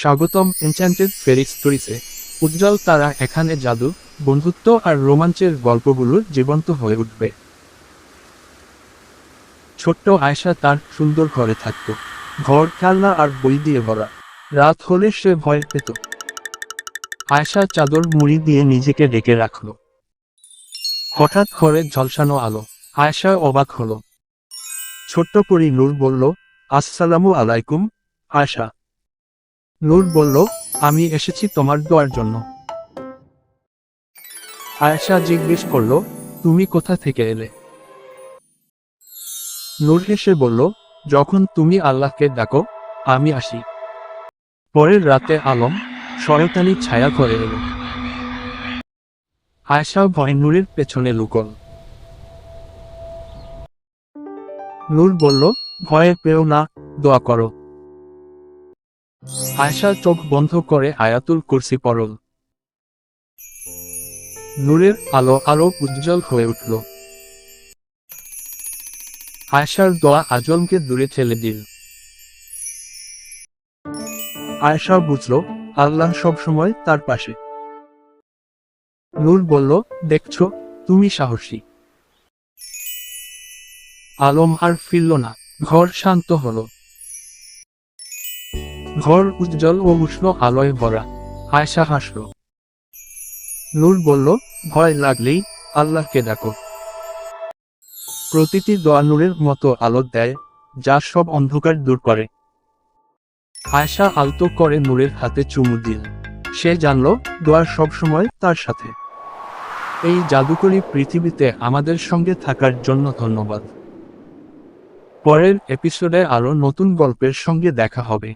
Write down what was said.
স্বাগতম এনচ্যান্টেড ফেরি স্টোরিসে উজ্জ্বল তারা এখানে জাদু, বন্ধুত্ব আর রোমাঞ্চের গল্পগুলো জীবন্ত হয়ে উঠবে। ছোট্ট আয়সা তার সুন্দর ঘরে থাকত। ঘর, খেলনা আর বই দিয়ে ভরা। রাত হলে সে ভয় পেত। আয়সা চাদর, মুড়ি দিয়ে নিজেকে ডেকে রাখল। হঠাৎ ঘরে ঝলসানো আলো। আয়সা অবাক হলো। ছোট্ট পরি নূর বলল, আসসালামু আলাইকুম আয়সা নূর বলল, আমি এসেছি তোমার দোয়ার জন্য। আয়েশা জিজ্ঞেস করল, তুমি কোথা থেকে এলে? নূর হেসে বলল, যখন তুমি আল্লাহকে ডাকো, আমি আসি। পরের রাতে আলম শয়তানি ছায়া করে এলো। আয়েশা ভয় নূরের পেছনে লুকল। নূর বলল, ভয়ে পেও না, দোয়া করো। আয়সা চোখ বন্ধ করে আয়াতুল কুরসি পড়ল। নূরের আলো আরও উজ্জ্বল হয়ে উঠল। আয়সার দোয়া আজমকে দূরে ঠেলে দিল। আয়সা বুঝল, আল্লাহ সব সময় তার পাশে। নূর বলল, দেখছ, তুমি সাহসী। আলম আর ফিরল না, ঘর শান্ত হলো। ঘর উজ্জ্বল ও উষ্ণ আলোয় ভরা। আয়সা হাসল। নূর বলল, ভয় লাগলেই আল্লাহকে ডাকো। প্রতিটি দোয়া নূরের মতো আলো দেয়, যা সব অন্ধকার দূর করে। আয়সা আলতো করে নূরের হাতে চুমু দিল। সে জানল দোয়ার সব সময় তার সাথে। এই জাদুকরী পৃথিবীতে আমাদের সঙ্গে থাকার জন্য ধন্যবাদ। পরের এপিসোডে আরও নতুন গল্পের সঙ্গে দেখা হবে।